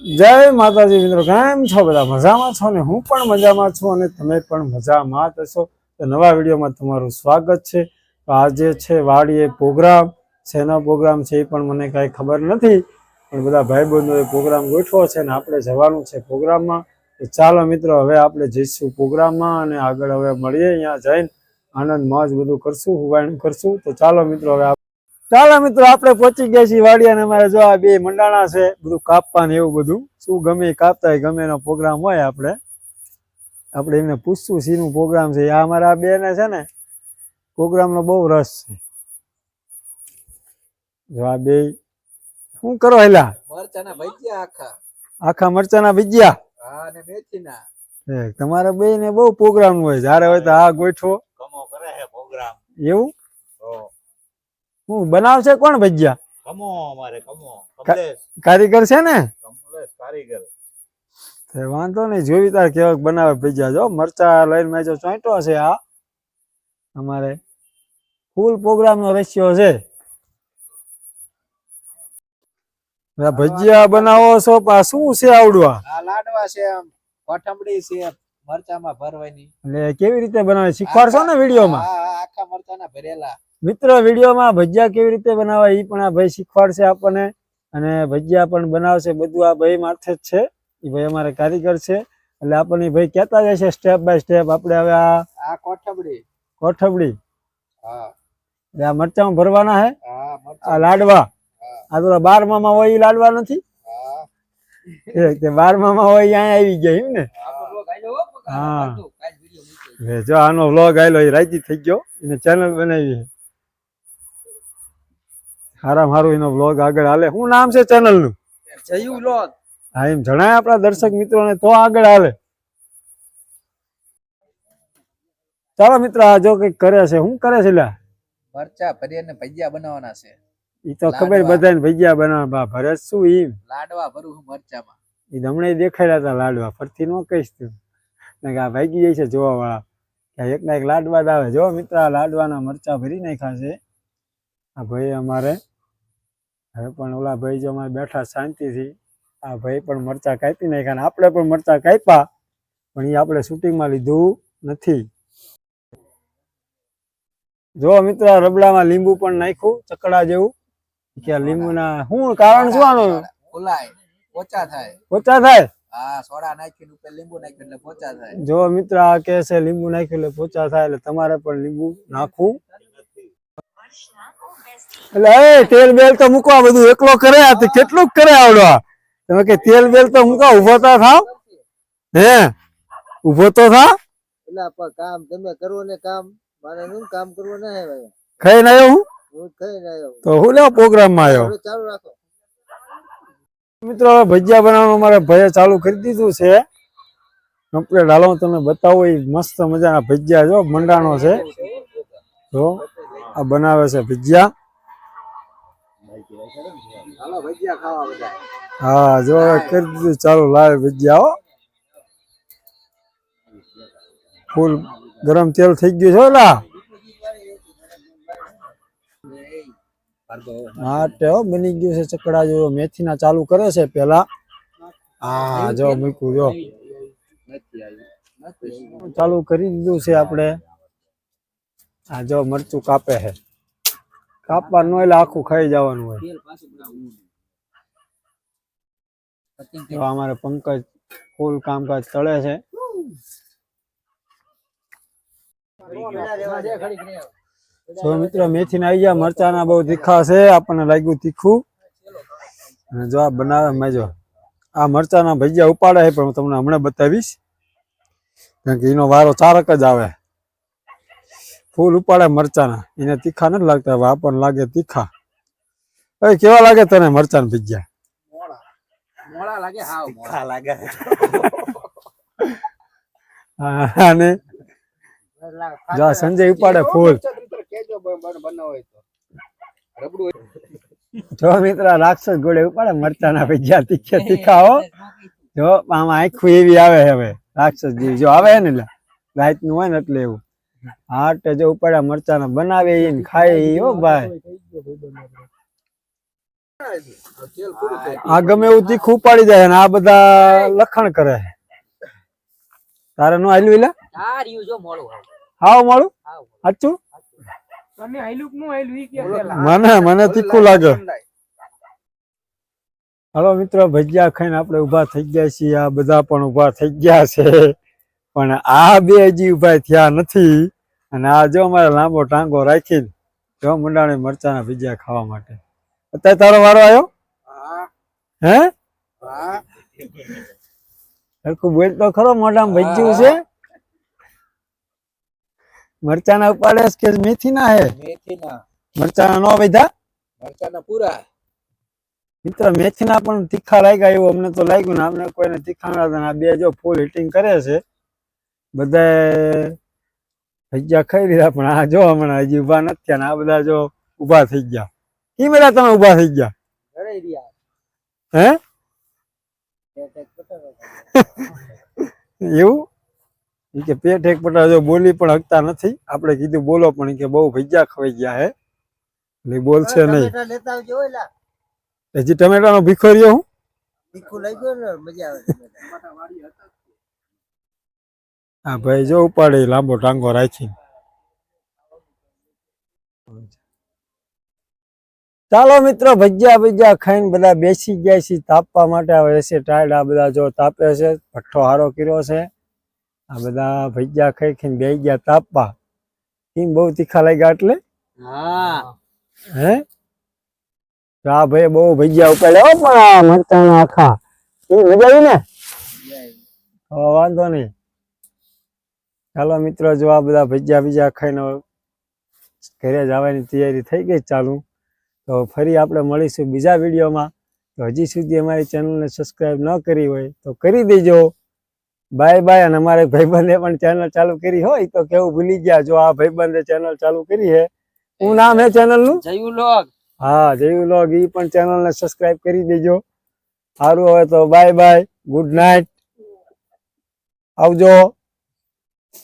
જય માતાજી મિત્રો, કેમ છો બધા? મજામાં છો ને? હું પણ મજામાં છું અને તમે પણ મજામાં હશો તો નવા વિડીયોમાં તમારું સ્વાગત છે. તો આજે છે વાડીએ પ્રોગ્રામ. શેનો પ્રોગ્રામ છે એ પણ મને કાંઈ ખબર નથી. પણ બધા ભાઈબંધોએ પ્રોગ્રામ ગોઠવો છે ને આપણે જવાનું છે પ્રોગ્રામમાં. તો ચાલો મિત્રો, હવે આપણે જઈશું પ્રોગ્રામમાં અને આગળ હવે મળીએ અહીંયા જઈને. આનંદ મોજ બધું કરશું, હુવાયણ કરશું. તો ચાલો મિત્રો, હવે ચાલો મિત્રો આપણે પહોંચી ગયા છીએ વાડી અમારે જો આ બે મંડાણા છે બધું કાપવા ને એવું બધું. શું ગમે કાપતા હોય ગમે એનો પ્રોગ્રામ હોય આપણે. આપણે એમને પૂછશું શીનું પ્રોગ્રામ છે. આ અમારા બે ને છે ને પ્રોગ્રામનો બહુ રસ છે. જો આ બે શું કરો હેલા? મરચાના ભજીયા આખા. આખા મરચાના ભજીયા? હા અને મેથીના. તમારા બે ને બહુ પ્રોગ્રામ હોય. જ્યારે હોય તો આ ગોઠવો. કમો કરે છે પ્રોગ્રામ એવું? હું બનાવશે કોણ ભજીયા? કમો અમારે કમો. કારીગર છે ને? કમલેશ કારીગર. તે વાંધો નહીં જોવી તાર કેવક બનાવે ભજીયા. જો મરચા લઈને મેં જો ચોંટો છે આ અમારે. ફૂલ પ્રોગ્રામ નો રેશિયો છે. ભજીયા બનાવો છો પા આ શું છે આવડવા? લાડવા છે આમ કોઠંબડી છે મરચામાં ભરવાની. એટલે કેવી રીતે બનાવે? શીખવાડશો ને વિડીયોમાં? આખા મરચાના ભરેલા. મિત્રો વિડીયોમાં ભજીયા કેવી રીતે બનાવવા એ પણ આ ભાઈ શીખવાડશે આપણને. અને ભજીયા પણ બનાવશે બધું આ ભાઈ માથે જ છે. એ ભાઈ અમારે કારીગર છે. એટલે આપણને ભાઈ કહેતા જશે સ્ટેપ બાય સ્ટેપ આપણે હવે આ કોઠબડી કોઠબડી હા. આ મરચાં ભરવાના હે? આ લાડવા. આ તો બાર મામા હોય એ લાડવા નથી? હા. એ તે બાર મામા હોય અહીંયા આવી ગયા એમ ને? હો, જો આનો વ્લોગ આવેલો એ રાજી થઈ ગયો. એને ચેનલ બનાવી હારામાં હારું એનો વ્લોગ આગળ હાલે. શું નામ છે ચેનલનું? જયું લોક હા એમ જણાય આપણા દર્શક મિત્રોને તો આગળ હાલે. ચાલો મિત્ર આ જો કંઈક કરે છે. શું કરે છે લ્યા મરચા ભરીને ભજીયા બનાવવાના છે. ઈ તો ખબર બધાને ભજીયા બનાવવા. બા ભરે શું ઈ? લાડવા ભરું હું મરચામાં. ઈ હમણે દેખાડ્યા હતા લાડવા. ફરતી નો કહીશ તું. ને કે આ ભાગી જાય છે જોવા વાળા એક ના એક લાડવા જ આવે. જો મિત્ર આ લાડવાના મરચા ભરી નાખ્યા છે. આ ભાઈ અમારે હવે પણ ઓલા ભાઈ જો અમારે બેઠા શાંતિથી. આ ભાઈ પણ મરચા કાપી નાખ્યા અને આપણે પણ મરચા કાપ્યા. પણ એ આપણે શૂટિંગમાં લીધું નથી. જો મિત્ર રબડામાં લીંબુ પણ નાખ્યું ચકડા જેવું. કે આ લીંબુના શું કારણ શું આનું? ઓલાય પોચા થાય. ઓછા થાય? હા સોડા નાખીને લીંબુ નાખ્યું એટલે પોચા થાય. જો મિત્ર આ કે છે લીંબુ નાખ્યું એટલે પોચા થાય એટલે તમારે પણ લીંબુ નાખવું એટલે એ તેલ બેલ તો મૂકવા બધું એકલો કરે આ કેટલું કરે આવડવા તમે કે તેલ બેલ તો મૂકવા ઊભો તો થાવ. હે? ઊભો તો થાવ. એટલે પણ કામ તમે કરો ને કામ. મારે નું કામ કરવું ના હે ભાઈ? ખાઈ ના આવ્યો હું? હું કઈ ના આવ્યો તો હું લેવા પ્રોગ્રામમાં આવ્યો ચાલુ રાખો. મિત્રો હવે ભજીયા બનાવવાનું મારે ભઈએ ચાલુ કરી દીધું છે. કમ્પ્લીટ હાલો હું તમને એ મસ્ત મજાના ભજીયા જો મંડાણો છે. જો આ બનાવે છે ભજીયા હાલો ભજીયા ખાવા બધા હા જો કરી દીધું ચાલુ લાવે ભજીયા હો. ફૂલ ગરમ તેલ થઈ ગયું છે ઓલા. હા તે હો બની ગયું છે ચકડા જેવો. મેથીના ચાલુ કરે છે પેલા. હા જો મૂક્યું જો. ચાલુ કરી દીધું છે આપણે. આ જો મરચું કાપે છે. કાપવાનું હોય એટલે આખું ખાઈ જવાનું હોય. અમારે પંકજ ફૂલ કામકાજ ચડે છે. જો મિત્રો મેથી આવી ગયા મરચાના બહુ તીખા છે આપણને લાગ્યું તીખું. અને જો આ બનાવે મેં જો આ મરચાના ભજીયા ઉપાડે છે પણ હું તમને હમણાં બતાવીશ. કારણ કે એનો વારો ચારક જ આવે. ફૂલ ઉપાડે મરચાના. એને તીખા નથી લાગતા હવે આપણને લાગે તીખા. હવે કેવા લાગે તને મરચાન ભીજ્યા? મોળા મોળા લાગે હાવ મોળા. લાગે. હા, અને? જો સંજય ઉપાડે ફૂલ. કેજો બનાવો હોય તો રબડું જો મિત્ર રાક્ષસ ગોળે ઉપાડે મરચાના ભજીયા તીખે તીખા હો. જો આમાં આખું એવી આવે હવે રાક્ષસ જેવી જો આવે ને એટલે રાતનું હોય ને એટલે એવું. હા તે જો ઉપાડ્યા મરચાના બનાવે ઈ ને ખાય ઈ હો ભાઈ. આ ગમે એવું તીખું ઉપાડી જાય ને આ બધા લખણ કરે. તારે નું આલ્યું એલા મોડું હાવ મારું સાચું આયલું આયલું. મને મને તીખું લાગે. હાલો મિત્રો ભજીયા ખાઈને આપણે ઊભા થઈ ગયા છીએ. આ બધા પણ ઊભા થઈ ગયા છે. પણ આ બે હજી ભાઈ થયા નથી. અને આ જો અમારે લાંબો ટાંગો રાખી જો મંડાણી મરચાના ભજીયા ખાવા માટે. અત્યારે તારો વારો આવ્યો? હે. સરખું બોલ તો ખરો મોઢામાં ભજ્યું છે. મરચાના ઉપાડે કે મેથી ના હે? મેથીના. મરચાના નો વધ્યા? મરચાના પૂરા. મિત્ર મેથીના પણ તીખા લાગ્યા એવું અમને તો લાગ્યું ને અમને કોઈને તીખા ના આ બે જો ફૂલ હિટિંગ કરે છે. બધા ભજીયા ખાઈ લીધા પણ આ જો હમણાં હજી ઊભા નથી થયા આ બધા જો ઊભા થઈ ગયા. કે બધા તમે ઊભા થઈ ગયા? હે. એવું? કે પેટ એક પટા જો બોલી પણ હકતા નથી. આપણે કીધું બોલો પણ કે બહુ ભજીયા ખવાઈ ગયા હે. એટલે બોલશે નહીં. હજી ટમેટાનો ભીખો રહ્યો હું? ભીખો લઈ ગયો મજા આવે હા ભાઈ જો ઉપાડી લાંબો ટાંગો રાખી ચાલો મિત્રો ભજીયા ભજીયા ખાઈને બધા બેસી ગયા છે તાપવા માટે હવે છે ટાયર્ડ આ બધા જો તાપે છે ભઠ્ઠો હારો કર્યો છે. આ બધા ભજીયા ખાઈ ખાઈને બે ગયા તાપવા. કેમ બહુ તીખા લાગ્યા એટલે? હા. આ ભાઈ બહુ ભજીયા ઉપાડ્યા. આ મરચાના આખા. એ મજા આવી ને? વાંધો નહીં. ચાલો મિત્રો જો આ બધા ભજીયા બીજા ખાઈને ઘરે જવાની તૈયારી થઈ ગઈ ચાલુ તો ફરી આપણે મળીશું બીજા વિડીયોમાં. તો હજી સુધી અમારી ચેનલને સબસ્ક્રાઈબ ન કરી હોય તો કરી દેજો. બાય બાય અને અમારે ભાઈબંધે પણ ચેનલ ચાલુ કરી હોય તો કેવું ભૂલી ગયા જો આ ભાઈબંધે ચેનલ ચાલુ કરી છે. હું નામ હે ચેનલનું? જયું લોગ. હા જયું લોગ. ઈ પણ ચેનલને સબસ્ક્રાઇબ કરી દેજો. સારું હવે તો બાય બાય ગુડ નાઇટ. આવજો.